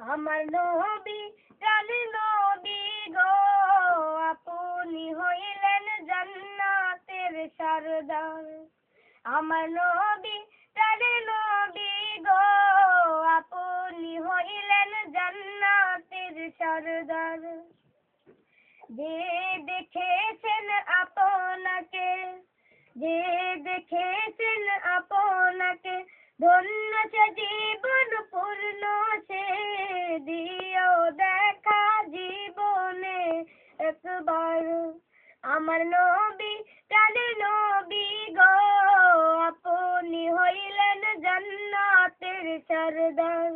আমার নবী, জানি নবী গো, আপনি হইলেন জান্নাতের সরদার। আমার নবী, জানি নবী গো, আপনি হইলেন জান্নাতের সরদার। যে দেখেছেন আপনাকে, যে দেখেছেন আপনাকে, ধন্য জীবন পূর্ণ একবার আমার নবী জানে নবী গো? আপনি হইলেন জান্নাতের সরদার।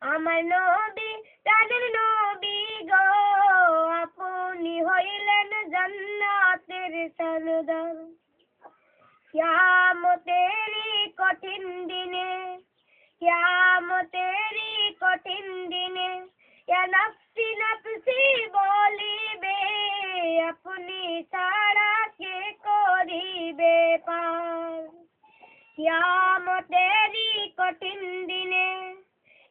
আমার নবী জানেন নবী গো? আপনি হইলেন জান্নাতের সরদার। কিয়ামতেরি কঠিন দিনে, কিয়ামতেরি কিয়ামতেরি কঠিন দিনে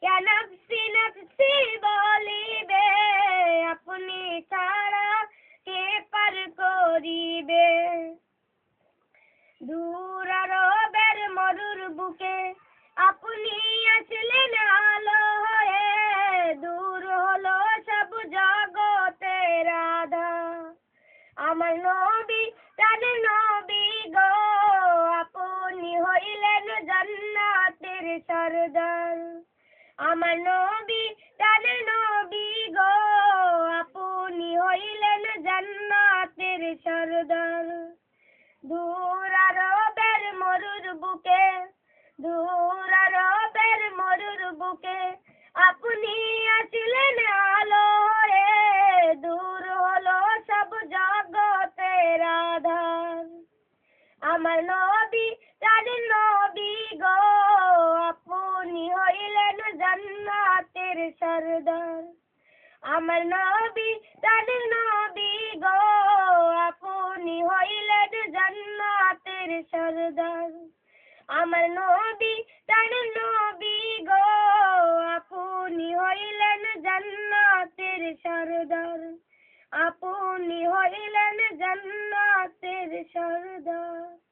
ইয়া নফসি নফসি বলিবে আপনি ছাড়া কে পার করিবে দূর আরবের মরুর বুকে আপনি আসলেন আলো হয়ে দূর হলো সব জগতের আধা আমার সরদার। আমার নবী জানে নবী গো, আপনি হইলেন জান্নাতের সরদার। দূর আরবের মরুর বুকে, দূর আরবের মরুর বুকে, আপনি আসলেন আলো হয়ে দূর হলো সব জগতের আধার। আমার নবী জানেন নবী গো, আপনি হইলেন জান্নাতের সরদার। আমার নবী জানেন নবী গো, আপনি হইলেন জান্নাতের সরদার। আমার নবী জানেন নবী গো, আপনি হইলেন জান্নাতের সরদার। আপনি হইলেন জান্নাতের সরদার।